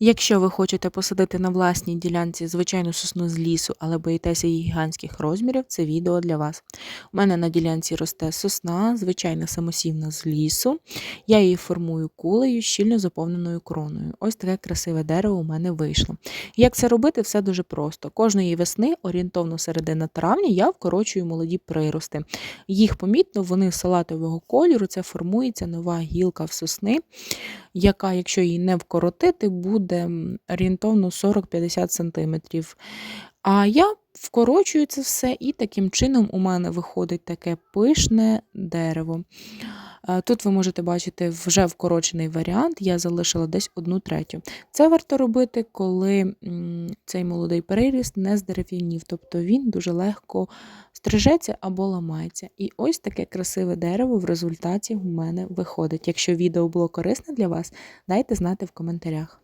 Якщо ви хочете посадити на власній ділянці звичайну сосну з лісу, але боїтеся її гігантських розмірів, це відео для вас. У мене на ділянці росте сосна, звичайна самосівна з лісу. Я її формую кулею, щільно заповненою кроною. Ось таке красиве дерево у мене вийшло. Як це робити, все дуже просто. Кожної весни, орієнтовно середина травня, я вкорочую молоді прирости. Їх помітно, вони салатового кольору, це формується нова гілка в сосни яка, якщо її не вкоротити, буде м, орієнтовно 40-50 см. А я вкорочую це все, і таким чином у мене виходить таке пишне дерево. Тут ви можете бачити вже вкорочений варіант, я залишила десь одну третю. Це варто робити, коли цей молодий переріст не здерев'янів, тобто він дуже легко стрижеться або ламається. І ось таке красиве дерево в результаті у мене виходить. Якщо відео було корисне для вас, дайте знати в коментарях.